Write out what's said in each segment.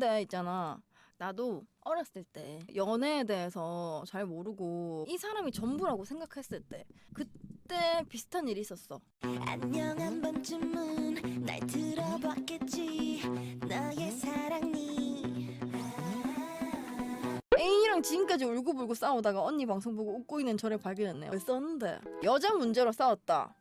근데 있잖아. 나도 어렸을 때 연애에 대해서 잘 모르고 이 사람이 전부라고 생각했을 때 그때 비슷한 일이 있었어. 안녕 한 번쯤은 날 들어봤겠지 너의 사랑니 애인이랑 지금까지 울고불고 싸우다가 언니 방송 보고 웃고 있는 저를 발견했네요. 왜 썼는데? 여자 문제로 싸웠다.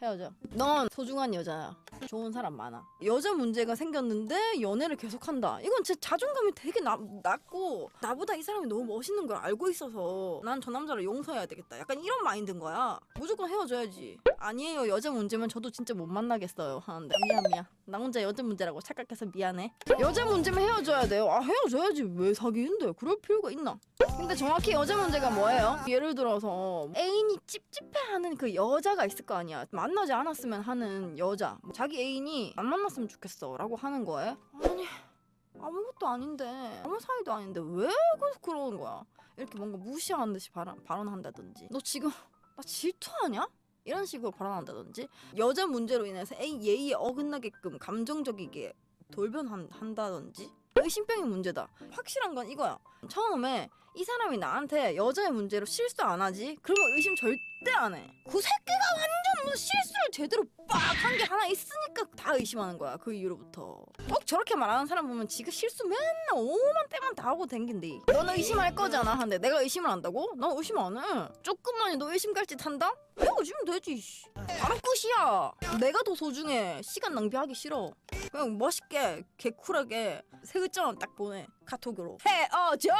헤어져. 넌 소중한 여자야. 좋은 사람 많아. 여자 문제가 생겼는데 연애를 계속한다. 이건 제 자존감이 되게 나, 낮고 나보다 이 사람이 너무 멋있는 걸 알고 있어서 난 저 남자를 용서해야 되겠다. 약간 이런 마인드인 거야. 무조건 헤어져야지. 아니에요. 여자 문제면 저도 진짜 못 만나겠어요. 하는데 미안 미안. 나 혼자 여자 문제라고 착각해서 미안해. 여자 문제면 헤어져야 돼요. 아 헤어져야지. 왜 사귀는데? 그럴 필요가 있나? 근데 정확히 여자 문제가 뭐예요? 예를 들어서 애인이 찝찝해하는 그 여자가 있을 거 아니야. 만나지 않았으면 하는 여자. 뭐 자기 애인이 안 만났으면 좋겠어 라고 하는 거예요? 아니 아무것도 아닌데 아무 사이도 아닌데 왜 계속 그러는 거야? 이렇게 뭔가 무시하는 듯이 발언, 발언한다든지 너 지금 나 질투하냐? 이런 식으로 발언한다든지 여자 문제로 인해서 예의에 어긋나게끔 감정적이게 돌변한다든지 의심병이 문제다. 확실한 건 이거야. 처음에 이 사람이 나한테 여자의 문제로 실수 안 하지? 그러면 의심 절대 안 해. 그 새끼가 완전 무슨 실수를 제대로 빡 한 게 하나 있으니까 다 의심하는 거야. 그 이후로부터. 꼭 저렇게 말하는 사람 보면 지가 실수 맨날 오만 때만 다 하고 댕긴대. 너는 의심할 거잖아. 한데 내가 의심을 한다고? 난 의심 안 해. 조금만이도 의심 갈짓 한다? 헤어지면 되지. 씨. 바로 끝이야. 내가 더 소중해. 시간 낭비하기 싫어. 그냥 멋있게 개쿨하게 세 글자만 딱 보내 카톡으로 헤어져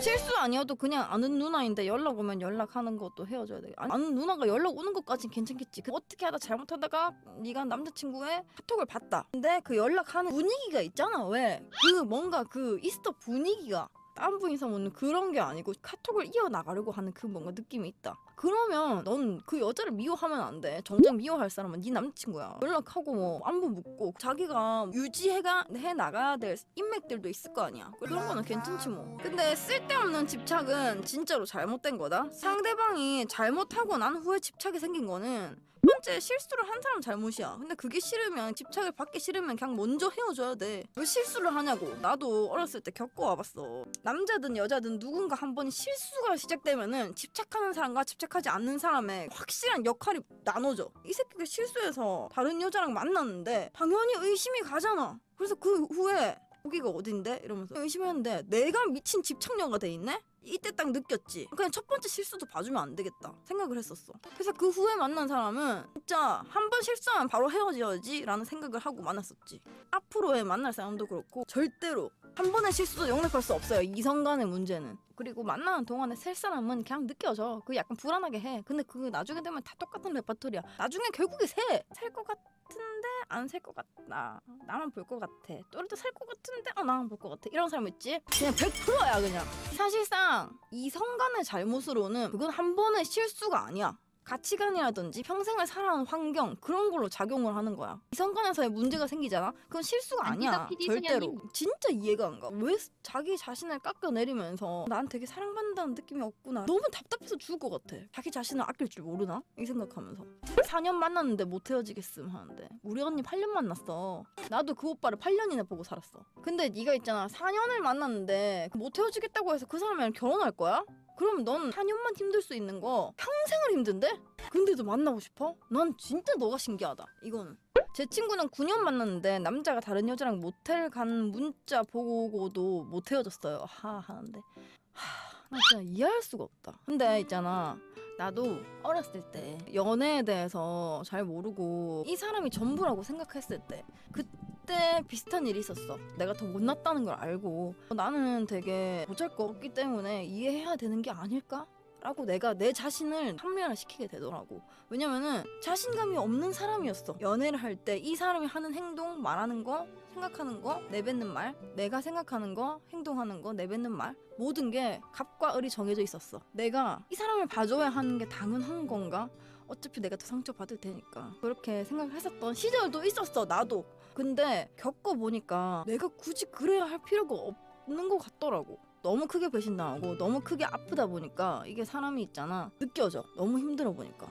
실수 아니어도 그냥 아는 누나인데 연락 오면 연락하는 것도 헤어져야 돼 아는 누나가 연락 오는 것까진 괜찮겠지 그 어떻게 하다 잘못하다가 네가 남자친구의 카톡을 봤다 근데 그 연락하는 분위기가 있잖아 왜 그 뭔가 그 있어 분위기가 다른 분이서 오는 그런 게 아니고 카톡을 이어나가려고 하는 그 뭔가 느낌이 있다. 그러면 넌 그 여자를 미워하면 안 돼. 정작 미워할 사람은 네 남친구야. 연락하고 뭐 안부 묻고 자기가 유지해가 해 나가야 될 인맥들도 있을 거 아니야. 그런 거는 괜찮지 뭐. 근데 쓸데없는 집착은 진짜로 잘못된 거다. 상대방이 잘못하고 난 후에 집착이 생긴 거는 번째 실수를 한 사람 잘못이야. 근데 그게 싫으면 집착을 받기 싫으면 그냥 먼저 헤어져야 돼. 왜 실수를 하냐고. 나도 어렸을 때 겪어와봤어. 남자든 여자든 누군가 한 번이 실수가 시작되면은 집착하는 사람과 집착하지 않는 사람의 확실한 역할이 나눠져. 이 새끼가 실수해서 다른 여자랑 만났는데 당연히 의심이 가잖아. 그래서 그 후에 여기가 어딘데? 이러면서 의심했는데 내가 미친 집착녀가 돼 있네? 이때 딱 느꼈지. 그냥 첫 번째 실수도 봐주면 안 되겠다 생각을 했었어. 그래서 그 후에 만난 사람은 진짜 한 번 실수하면 바로 헤어져야지 라는 생각을 하고 만났었지. 앞으로의 만날 사람도 그렇고 절대로 한 번의 실수도 용납할 수 없어요. 이성 간의 문제는. 그리고 만나는 동안에 셀 사람은 그냥 느껴져. 그 약간 불안하게 해. 근데 그 나중에 되면 다 똑같은 레퍼토리야. 나중에 결국에 새. 살것 같은데 안 살 것 같다. 나만 볼 것 같아. 또래도 살 것 같은데 어 나만 볼 것 같아. 이런 사람 있지? 그냥 100%야 그냥. 사실상 이 성 간의 잘못으로는 그건 한 번의 실수가 아니야. 가치관이라든지 평생을 살아온 환경 그런 걸로 작용을 하는 거야. 이성 간에서의 문제가 생기잖아. 그건 실수가 아니야. 절대로. 진짜 이해가 안 가. 왜 자기 자신을 깎아내리면서 난 되게 사랑받는다는 느낌이 없구나. 너무 답답해서 죽을 것 같아. 자기 자신을 아낄 줄 모르나? 이 생각하면서. 4년 만났는데 못 헤어지겠음 하는데 우리 언니 8년 만났어. 나도 그 오빠를 8년이나 보고 살았어. 근데 네가 있잖아. 4년을 만났는데 못 헤어지겠다고 해서 그 사람이랑 결혼할 거야? 그럼 넌 4년만 힘들 수 있는 거 평생을 힘든데? 근데도 만나고 싶어? 난 진짜 너가 신기하다. 이거는. 제 친구는 9년 만났는데 남자가 다른 여자랑 모텔 간 문자 보고도 못 헤어졌어요. 하 하는데 하, 나 진짜 이해할 수가 없다. 근데 있잖아. 나도 어렸을 때 연애에 대해서 잘 모르고 이 사람이 전부라고 생각했을 때 그때 비슷한 일이 있었어. 내가 더 못났다는 걸 알고 나는 되게 보잘것없기 때문에 이해해야 되는 게 아닐까? 라고 내가 내 자신을 합리화를 시키게 되더라고. 왜냐면은 자신감이 없는 사람이었어. 연애를 할 때 이 사람이 하는 행동, 말하는 거, 생각하는 거, 내뱉는 말, 내가 생각하는 거, 행동하는 거, 내뱉는 말, 모든 게 갑과 을이 정해져 있었어. 내가 이 사람을 봐줘야 하는 게 당연한 건가? 어차피 내가 더 상처받을 테니까. 그렇게 생각을 했었던 시절도 있었어, 나도. 근데 겪어보니까 내가 굳이 그래야 할 필요가 없는 것 같더라고. 너무 크게 배신당하고 너무 크게 아프다 보니까 이게 사람이 있잖아. 느껴져. 너무 힘들어 보니까